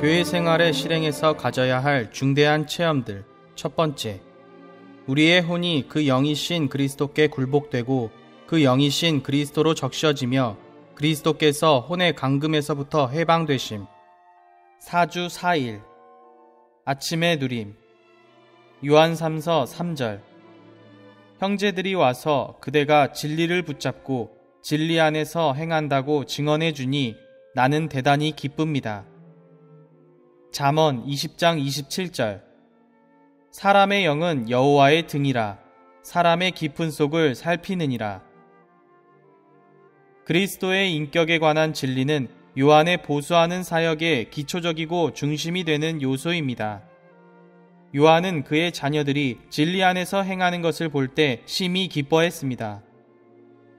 교회 생활의 실행에서 가져야 할 중대한 체험들. 첫 번째. 우리의 혼이 그 영이신 그리스도께 굴복되고 그 영이신 그리스도로 적셔지며 그리스도께서 혼의 감금에서부터 해방되심. 사주 4일. 아침의 누림. 요한 3서 3절. 형제들이 와서 그대가 진리를 붙잡고 진리 안에서 행한다고 증언해 주니 나는 대단히 기쁩니다. 잠언 20장 27절. 사람의 영은 여호와의 등이라 사람의 깊은 속을 살피느니라. 그리스도의 인격에 관한 진리는 요한의 보수하는 사역의 기초적이고 중심이 되는 요소입니다. 요한은 그의 자녀들이 진리 안에서 행하는 것을 볼 때 심히 기뻐했습니다.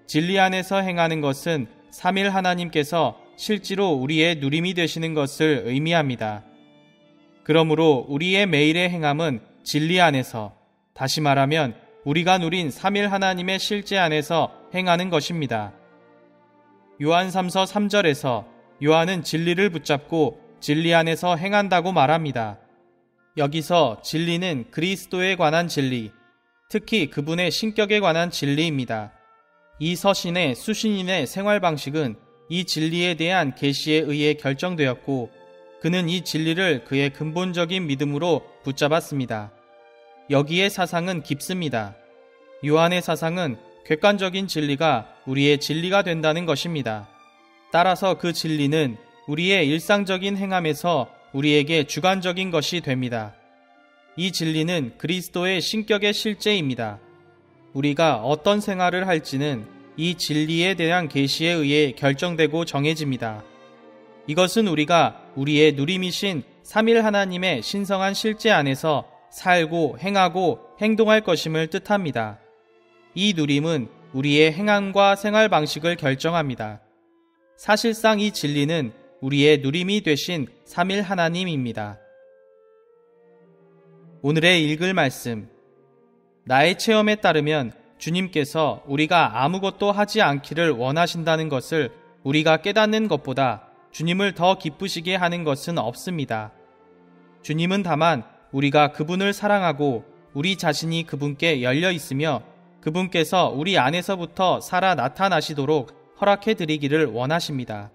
진리 안에서 행하는 것은 3일 하나님께서 실제로 우리의 누림이 되시는 것을 의미합니다. 그러므로 우리의 매일의 행함은 진리 안에서, 다시 말하면 우리가 누린 3일 하나님의 실제 안에서 행하는 것입니다. 요한 3서 3절에서 요한은 진리를 붙잡고 진리 안에서 행한다고 말합니다. 여기서 진리는 그리스도에 관한 진리, 특히 그분의 신격에 관한 진리입니다. 이 서신의 수신인의 생활 방식은 이 진리에 대한 계시에 의해 결정되었고 그는 이 진리를 그의 근본적인 믿음으로 붙잡았습니다. 여기에 사상은 깊습니다. 요한의 사상은 객관적인 진리가 우리의 진리가 된다는 것입니다. 따라서 그 진리는 우리의 일상적인 행함에서 우리에게 주관적인 것이 됩니다. 이 진리는 그리스도의 신격의 실제입니다. 우리가 어떤 생활을 할지는 이 진리에 대한 계시에 의해 결정되고 정해집니다. 이것은 우리가 우리의 누림이신 3일 하나님의 신성한 실제 안에서 살고 행하고 행동할 것임을 뜻합니다. 이 누림은 우리의 행함과 생활 방식을 결정합니다. 사실상 이 진리는 우리의 누림이 되신 3일 하나님입니다. 오늘의 읽을 말씀. 나의 체험에 따르면 주님께서 우리가 아무것도 하지 않기를 원하신다는 것을 우리가 깨닫는 것보다 주님을 더 기쁘시게 하는 것은 없습니다. 주님은 다만 우리가 그분을 사랑하고 우리 자신이 그분께 열려 있으며 그분께서 우리 안에서부터 살아 나타나시도록 허락해 드리기를 원하십니다.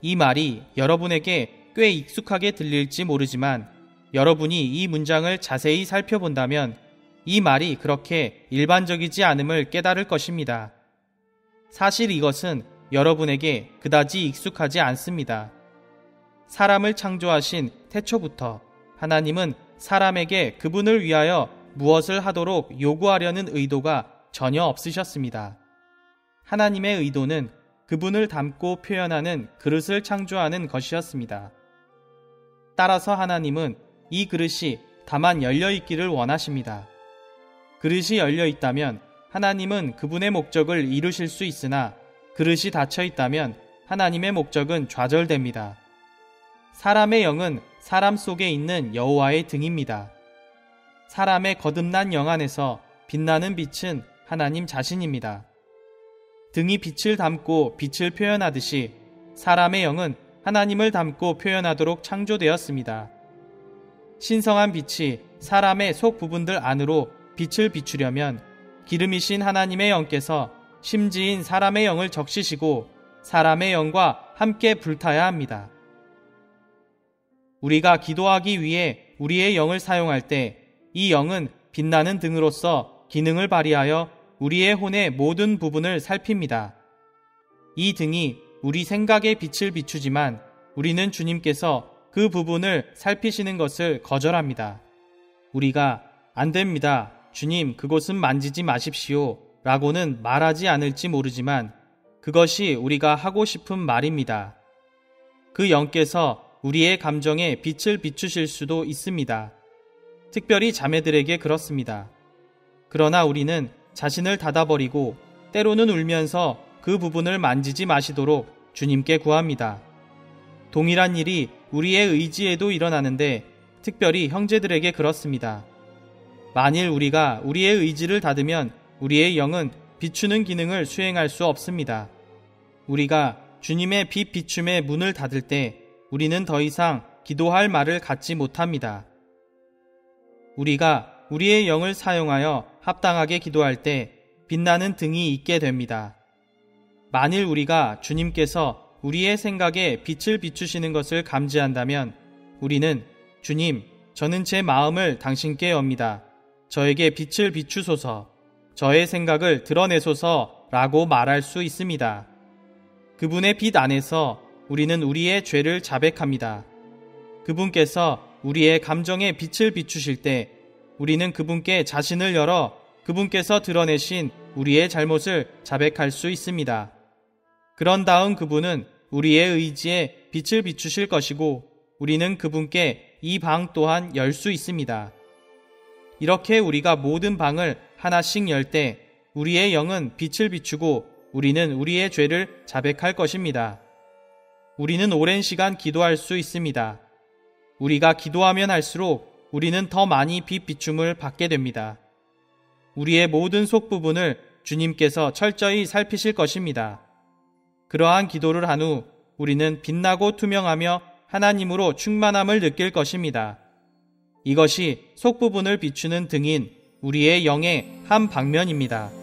이 말이 여러분에게 꽤 익숙하게 들릴지 모르지만 여러분이 이 문장을 자세히 살펴본다면 이 말이 그렇게 일반적이지 않음을 깨달을 것입니다. 사실 이것은 여러분에게 그다지 익숙하지 않습니다. 사람을 창조하신 태초부터 하나님은 사람에게 그분을 위하여 무엇을 하도록 요구하려는 의도가 전혀 없으셨습니다. 하나님의 의도는 그분을 담고 표현하는 그릇을 창조하는 것이었습니다. 따라서 하나님은 이 그릇이 다만 열려 있기를 원하십니다. 그릇이 열려 있다면 하나님은 그분의 목적을 이루실 수 있으나 그릇이 닫혀 있다면 하나님의 목적은 좌절됩니다. 사람의 영은 사람 속에 있는 여호와의 등입니다. 사람의 거듭난 영 안에서 빛나는 빛은 하나님 자신입니다. 등이 빛을 담고 빛을 표현하듯이 사람의 영은 하나님을 담고 표현하도록 창조되었습니다. 신성한 빛이 사람의 속 부분들 안으로 빛을 비추려면 기름이신 하나님의 영께서 심지인 사람의 영을 적시시고 사람의 영과 함께 불타야 합니다. 우리가 기도하기 위해 우리의 영을 사용할 때 이 영은 빛나는 등으로서 기능을 발휘하여 우리의 혼의 모든 부분을 살핍니다. 이 등이 우리 생각의 빛을 비추지만 우리는 주님께서 그 부분을 살피시는 것을 거절합니다. 우리가 안 됩니다. 주님, 그곳은 만지지 마십시오. 라고는 말하지 않을지 모르지만 그것이 우리가 하고 싶은 말입니다. 그 영께서 우리의 감정에 빛을 비추실 수도 있습니다. 특별히 자매들에게 그렇습니다. 그러나 우리는 자신을 닫아버리고 때로는 울면서 그 부분을 만지지 마시도록 주님께 구합니다. 동일한 일이 우리의 의지에도 일어나는데 특별히 형제들에게 그렇습니다. 만일 우리가 우리의 의지를 닫으면 우리의 영은 비추는 기능을 수행할 수 없습니다. 우리가 주님의 빛 비춤의 문을 닫을 때 우리는 더 이상 기도할 말을 갖지 못합니다. 우리가 우리의 영을 사용하여 합당하게 기도할 때 빛나는 등이 있게 됩니다. 만일 우리가 주님께서 우리의 생각에 빛을 비추시는 것을 감지한다면 우리는 주님, 저는 제 마음을 당신께 엽니다. 저에게 빛을 비추소서, 저의 생각을 드러내소서 라고 말할 수 있습니다. 그분의 빛 안에서 우리는 우리의 죄를 자백합니다. 그분께서 우리의 감정에 빛을 비추실 때 우리는 그분께 자신을 열어 그분께서 드러내신 우리의 잘못을 자백할 수 있습니다. 그런 다음 그분은 우리의 의지에 빛을 비추실 것이고 우리는 그분께 이 방 또한 열 수 있습니다. 이렇게 우리가 모든 방을 하나씩 열 때 우리의 영은 빛을 비추고 우리는 우리의 죄를 자백할 것입니다. 우리는 오랜 시간 기도할 수 있습니다. 우리가 기도하면 할수록 우리는 더 많이 빛 비춤을 받게 됩니다. 우리의 모든 속 부분을 주님께서 철저히 살피실 것입니다. 그러한 기도를 한 후 우리는 빛나고 투명하며 하나님으로 충만함을 느낄 것입니다. 이것이 속 부분을 비추는 등인 우리의 영의 한 방면입니다.